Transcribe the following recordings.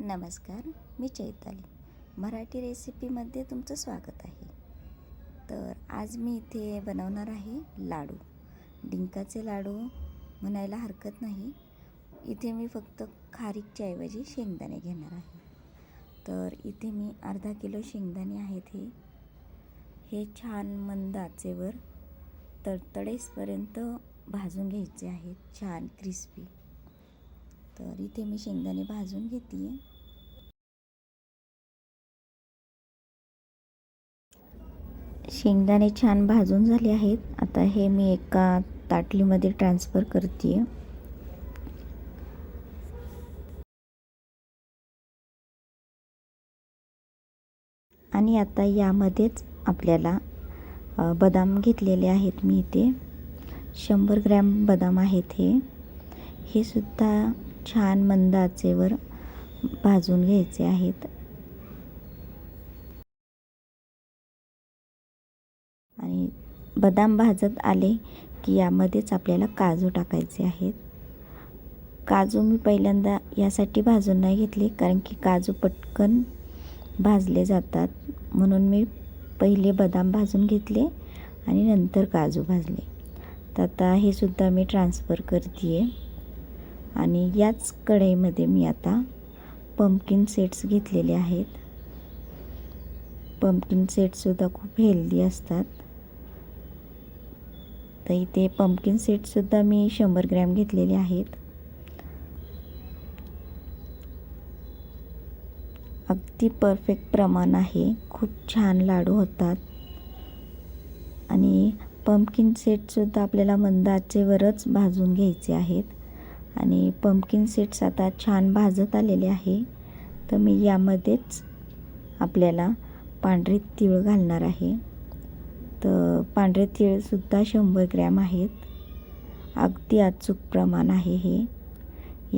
नमस्कार मी चैताली. मराठी रेसिपीमध्ये तुमचं स्वागत आहे. तर आज मी इथे बनवणार आहे लाडू. डिंकाचे लाडू म्हणायला हरकत नाही. इथे मी फक्त खारीकच्या ऐवजी शेंगदाणे घेणार आहे. तर इथे मी अर्धा किलो शेंगदाणे आहेत हे. हे छान मंद आचेवर तडतडेसपर्यंत भाजून घ्यायचे आहेत. छान क्रिस्पी. तर इथे मी शेंगदाणे भाजून घेते शेंगदाणे छान भाजून झाले आहेत. आता हे मी एका ताटलीमध्ये ट्रान्सफर करते आणि आता यामध्येच आपल्याला बदाम घेतलेले आहेत मी इथे. शंभर ग्रॅम बदाम आहेत हे. हे सुद्धा छान मंद आचेवर भाजून घ्यायचे आहेत. आणि बदाम भाजत आले की यामध्येच आपल्याला काजू टाकायचे आहेत. काजू मी पहिल्यांदा यासाठी भाजून नाही घेतले कारण की काजू पटकन भाजले जातात. म्हणून मी पहिले बदाम भाजून घेतले आणि नंतर काजू भाजले. तर आता हे सुद्धा मी ट्रान्सफर करते आहे आणि याच कढईमध्ये मी आता पंपकिन सेट्स घेतलेले आहेत. पंपकिन सेटसुद्धा खूप हेल्दी असतात. तर इथे पंपकिन सेटसुद्धा मी शंभर ग्रॅम घेतलेले आहेत. अगदी परफेक्ट प्रमाण आहे. खूप छान लाडू होतात. आणि पंपकिन सेटसुद्धा आपल्याला मंदाचेवरच भाजून घ्यायचे आहेत. आणि पम्पकिन सीड्स आता छान भाजत आलेले आहे. तर मी यामध्येच आपल्याला पांढरे तीळ घालणार आहे. तर पांढरे तीळसुद्धा शंभर ग्रॅम आहेत. अगदी अचूक प्रमाण आहे हे.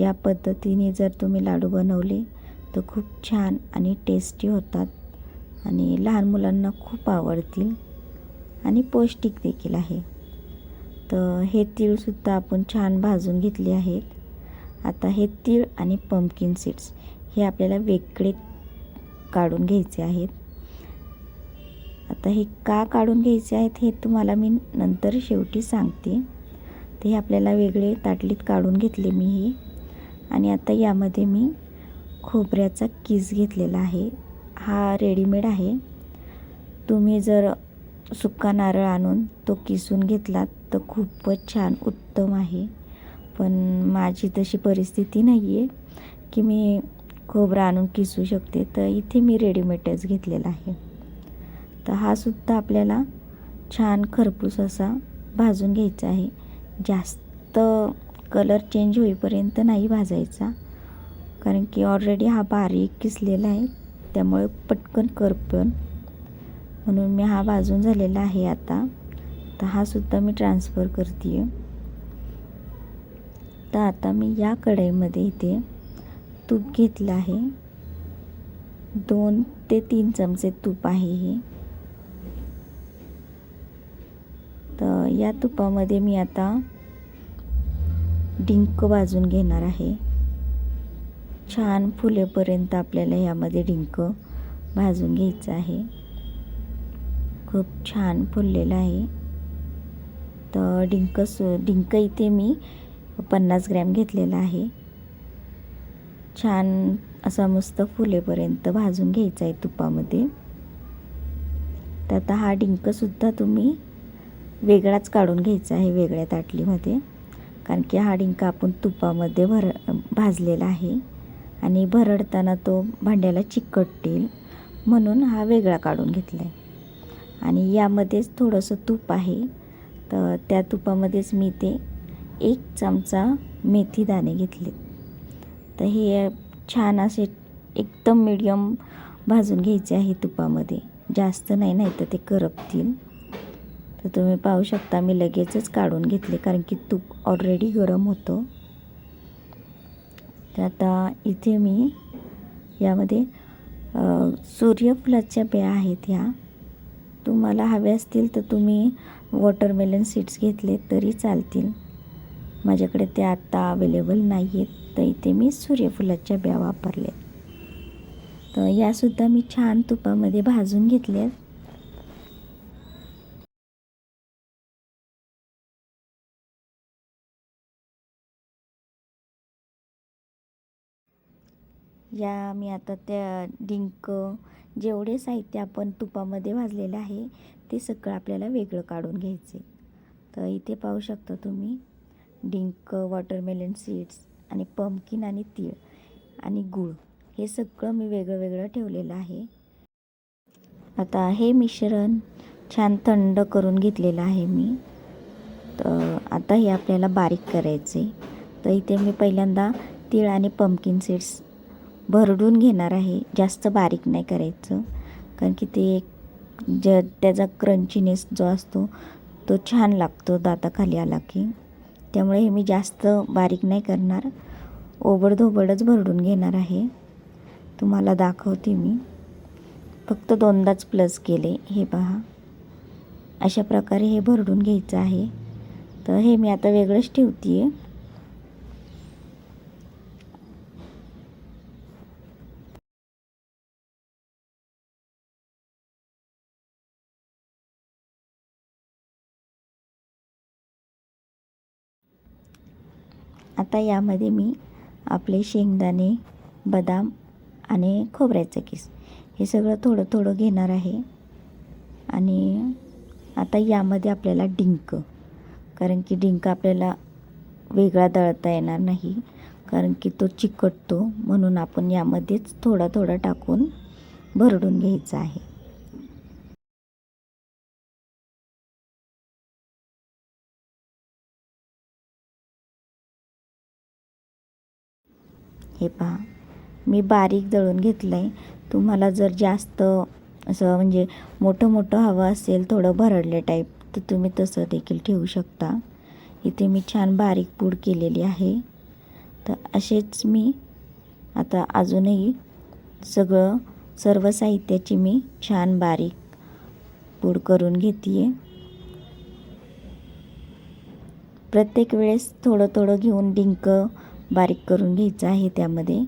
या पद्धतीने जर तुम्ही लाडू बनवले तर खूप छान आणि टेस्टी होतात आणि लहान मुलांना खूप आवडतील आणि पौष्टिक देखील आहे. तर हे तीळसुद्धा आपण छान भाजून घेतले आहेत. आता हे तीळ आणि पंपकिन सीड्स हे आपल्याला वेगळे काढून घ्यायचे आहेत. आता हे का काढून घ्यायचे आहेत हे तुम्हाला मी नंतर शेवटी सांगते. ते हे आपल्याला वेगळे ताटलीत काढून घेतले मी हे. आणि आता यामध्ये मी खोबऱ्याचा किस घेतलेला आहे. हा रेडीमेड आहे. तुम्ही जर सुका नारळ आणून तो किसून घेतलात तर खूपच छान उत्तम आहे. पण माझी तशी परिस्थिती नाही आहे की मी खोबरं आणून किसू शकते. तर इथे मी रेडीमेडच घेतलेला आहे. तर हा सुद्धा आपल्याला छान खरपूस असा भाजून घ्यायचा आहे. जास्त कलर चेंज होईपर्यंत नाही भाजायचा. कारण की ऑलरेडी हा बारीक किसलेला आहे. त्यामुळे पटकन करपण. म्हणून मी हा भाजून झालेला आहे आता. तर हा सुद्धा मी ट्रान्सफर करते आहे तर आता मी या कढईमध्ये इथे तूप घेतलं आहे. दोन ते तीन चमचे तूप आहे हे. तर या तुपामध्ये मी आता डिंक भाजून घेणार आहे. छान फुलेपर्यंत आपल्याला यामध्ये डिंक भाजून घ्यायचं आहे. खूप छान फुललेलं आहे. तर डिंक सु डिंक इथे मी पन्नास ग्रॅम घेतलेला आहे. छान असा मस्त फुलेपर्यंत भाजून घ्यायचा आहे तुपामध्ये. तर आता हा डिंकसुद्धा तुम्ही वेगळाच काढून घ्यायचा आहे वेगळ्या ताटलीमध्ये. कारण की हा डिंक आपण तुपामध्ये भर भाजलेला आहे. आणि भरडताना तो भांड्याला चिकटतील म्हणून हा वेगळा काढून घेतला आहे आणि यामध्येच थोडंसं तूप आहे. तर त्या तुपामध्येच मी ते एक चमचा मेथी दाणे घेतले. तर हे छान असे एकदम मिडियम भाजून घ्यायचे आहे तुपामध्ये. जास्त नाही नाही तर ते करपतील. तर तुम्ही पाहू शकता मी लगेचच काढून घेतले कारण की तूप ऑलरेडी गरम होतं. तर आता इथे मी यामध्ये सूर्यफुलाच्या बिया आहेत ह्या. तुम्हाला हवे असतील तर तुम्ही वॉटरमेलन सीड्स घेतले तरी चालतील. माझ्याकडे ते आत्ता अवेलेबल नाही आहेत तर इथे मी सूर्यफुलाच्या बिया वापरल्या तर यासुद्धा मी छान तुपामध्ये भाजून घेतल्या या मी आता त्या डिंक जेवढे साहित्य आपण तुपामध्ये भाजलेलं आहे ते सगळं आपल्याला वेगळं काढून घ्यायचे. तर इथे पाहू शकता तुम्ही डिंक वॉटरमेलन सीड्स आणि पंपकिन आणि तीळ आणि गूळ हे सगळं मी वेगळं वेगळं ठेवलेलं आहे. आता हे मिश्रण छान थंड करून घेतलेलं आहे मी. तर आता हे आपल्याला बारीक करायचे. तर इथे मी पहिल्यांदा तीळ आणि पंपकिन सीड्स भरडून घेणार आहे. जास्त बारीक नाही करायचं. कारण की ते एक ज त्याचा क्रंचीनेस जो असतो तो छान लागतो दाताखाली आला की. त्यामुळे हे मी जास्त बारीक नाही करणार. ओबडधोबडच भरडून घेणार आहे. तुम्हाला दाखवते मी. फक्त दोनदाच प्लस केले. हे पहा. अशा प्रकारे हे भरडून घ्यायचं आहे. तर हे मी आता वेगळंच ठेवते आहे आता यामध्ये मी आपले शेंगदाणे बदाम आणि खोबऱ्याचं किस हे सगळं थोडं थोडं घेणार आहे. आणि आता यामध्ये आपल्याला डिंक. कारण की डिंक आपल्याला वेगळा दळता येणार नाही. कारण की तो चिकटतो म्हणून आपण यामध्येच थोडा थोडा टाकून भरडून घ्यायचा आहे. हे पहा. मी बारीक दळून घेतलं आहे तुम्हाला जर जास्त असं म्हणजे मोठं मोठं हवं असेल थोडं भरडले टाईप तर तुम्ही तसं देखील ठेवू शकता. इथे मी छान बारीक पूड केलेली आहे. तर असेच मी आता अजूनही सगळं सर्व साहित्याची मी छान बारीक पूड करून घेते आहे प्रत्येक वेळेस थोडं थोडं घेऊन डिंक बारीक करून घ्यायचं आहे त्यामध्ये.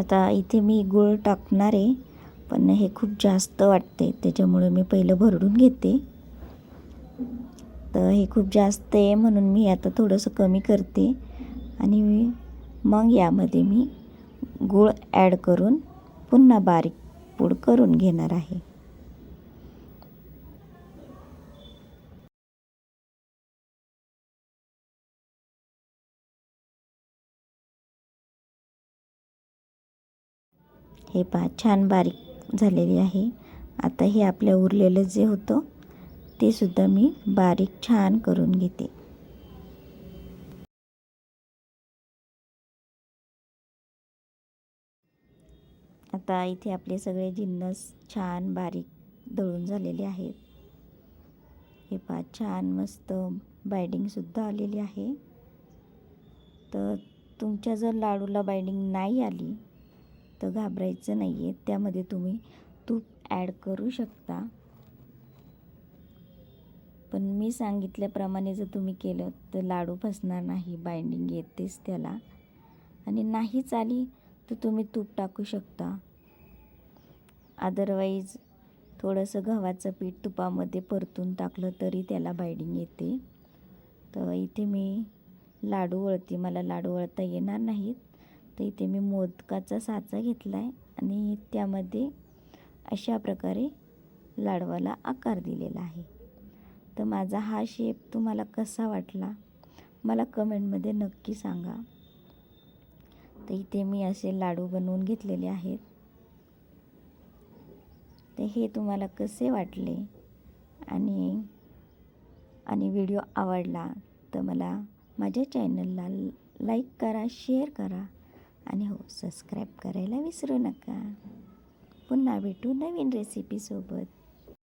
आता इथे मी गूळ टाकणार आहे पण हे खूप जास्त वाटते त्याच्यामुळे मी पहिलं भरडून घेते. तर हे खूप जास्त आहे म्हणून मी आता थोडंसं कमी करते. आणि मी मग यामध्ये मी गूळ ॲड करून पुन्हा बारीक पूड करून घेणार आहे. हे पहा छान बारीक झालेली आहे. आता हे आपल्या उरलेलं जे होतं ते सुद्धा मी बारीक छान करून घेते. आता इथे आपले सगळे जिन्नस छान बारीक दळून झालेले आहेत. हे पहा छान मस्त बायडिंगसुद्धा आलेली आहे. तर तुमच्या जर लाडूला बायडिंग नाही आली तर घाबरायचं नाही आहे त्यामध्ये तुम्ही तूप ॲड करू शकता. पण मी सांगितल्याप्रमाणे जर तुम्ही केलं तर लाडू फसणार नाही बाइंडिंग येतेच त्याला. आणि नाहीच आली तर तुम्ही तूप टाकू शकता. अदरवाईज थोडंसं गव्हाचं पीठ तुपामध्ये परतून टाकलं तरी त्याला बाइंडिंग येते. तर इथे मी लाडू वळते. मला लाडू वळता येणार नाहीत. तर इथे मी मोदकाचा साचा घेतला आहे आणि त्यामध्ये अशा प्रकारे लाडवाला आकार दिलेला आहे. तर माझा हा शेप तुम्हाला कसा वाटला मला कमेंटमध्ये नक्की सांगा. तर इथे मी असे लाडू बनवून घेतलेले आहेत. तर हे तुम्हाला कसे वाटले आणि आणि व्हिडिओ आवडला तर मला माझ्या चॅनलला लाईक करा शेअर करा. आणि हो सबस्क्राईब करायला विसरू नका. पुन्हा भेटू नवीन रेसिपीसोबत